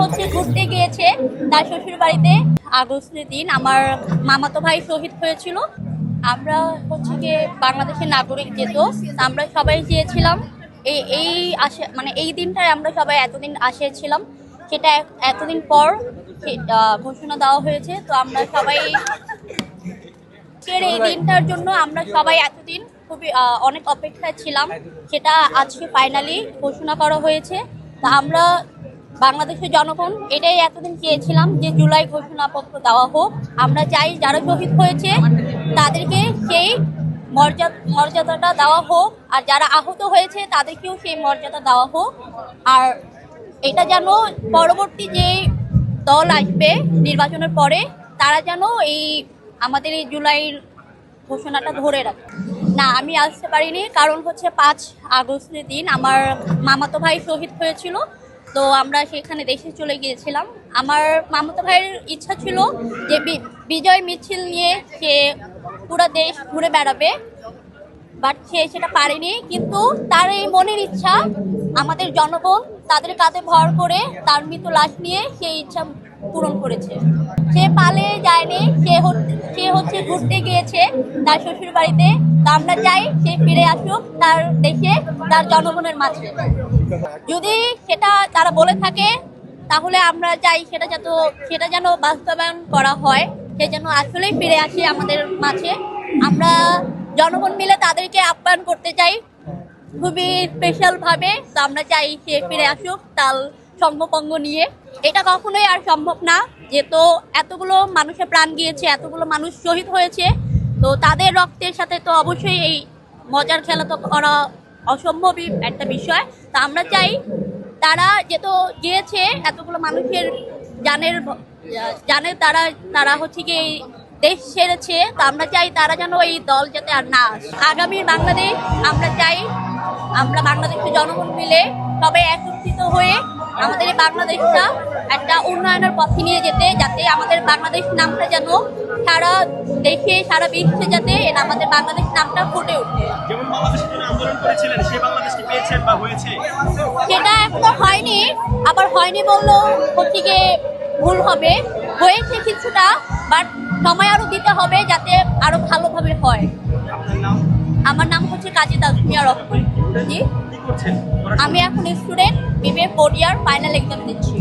হচ্ছে ঘুরতে গিয়েছে তার শ্বশুর বাড়িতে আগস্টের দিন আমার মামাতো ভাই শহীদ হয়েছিল। আমরা হচ্ছে গিয়ে বাংলাদেশের নাগরিক যেত আমরা সবাই গিয়েছিলাম। এই এই আসে মানে এই দিনটায় আমরা সবাই এতদিন আসিয়েছিলাম, সেটা এতদিন পর ঘোষণা দেওয়া হয়েছে। তো আমরা সবাই এই দিনটার জন্য আমরা সবাই এতদিন খুবই অনেক অপেক্ষায় ছিলাম। সেটা আজকে ফাইনালি ঘোষণা করা হয়েছে। তা আমরা বাংলাদেশের জনগণ এটাই এতদিন চেয়েছিলাম যে জুলাই ঘোষণাপত্র দেওয়া হোক। আমরা চাই যারা শহীদ হয়েছে, তাদেরকে সেই মর্যাদা মর্যাদাটা দেওয়া হোক। আর যারা আহত হয়েছে, তাদেরকেও সেই মর্যাদা দেওয়া হোক। আর এটা যেন পরবর্তী যে দল আসবে নির্বাচনের পরে, তারা যেন এই আমাদের এই জুলাইয়ের ঘোষণাটা ধরে রাখে। না, আমি আসতে পারিনি। কারণ হচ্ছে পাঁচ আগস্টের দিন আমার মামাতো ভাই শহীদ হয়েছিল। তো আমরা সেখানে দেশে চলে গিয়েছিলাম। আমার মামতো ভাইয়ের ইচ্ছা ছিল যে বিজয় মিছিল নিয়ে সে পুরো দেশ ঘুরে বেড়াবে, বাট সে সেটা পারেনি। কিন্তু তার এই মনের ইচ্ছা, আমাদের জনগণ তাদের কাঁধে ভর করে তার মৃত লাশ নিয়ে সেই ইচ্ছা পূরণ করেছে। সে পালে যায়নি, সে সে হচ্ছে ঘুরতে গিয়েছে তার শ্বশুর বাড়িতে আমরা চাই সে ফিরে আসুক তার দেশে, তার জনগণের মাঝে। যদি সেটা তারা বলে থাকে, তাহলে আমরা চাই সেটা যত, সেটা যেন বাস্তবায়ন করা হয়, সে যেন আসলেই ফিরে আসে আমাদের মাঝে। আমরা জনগণ মিলে তাদেরকে আপ্যায়ন করতে চাই খুবই স্পেশালভাবে তো আমরা চাই সে ফিরে আসুক, তাল সঙ্গপঙ্গ নিয়ে। এটা কখনোই আর সম্ভব না যেহেতু এতগুলো মানুষের প্রাণ গিয়েছে, এতগুলো মানুষ শহীদ হয়েছে। তো তাদের রক্তের সাথে তো অবশ্যই এই মজার খেলা তো করা অসম্ভবই একটা বিষয়। তা আমরা চাই তারা যেহেতু গিয়েছে, এতগুলো মানুষের জানের জানে তারা তারা হচ্ছে কি দেশ ছেড়েছে। তা আমরা চাই তারা যেন এই দল যাতে আর না আগামী বাংলাদেশ আমরা চাই আমরা বাংলাদেশের জনগণ মিলে সবাই একত্রিত হয়ে আমাদের এই বাংলাদেশটা একটা উন্নয়নের পথে নিয়ে যেতে যাতে আমাদের বাংলাদেশ নামটা যেন সারা দেশে সারা বিশ্বে যাতে আমাদের বাংলাদেশ নামটা ফুটে ওঠে। হয়েছে? সেটা এখনও হয়নি আবার হয়নি বললেও হচ্ছে গিয়ে ভুল হবে। হয়েছে কিছুটা বাট সময় আরও দিতে হবে যাতে আরও ভালোভাবে হয়। আমার নাম হচ্ছে কাজী তাজমিয়া রহমান। জি আমি এখন student বিবে four year final exam দিচ্ছি।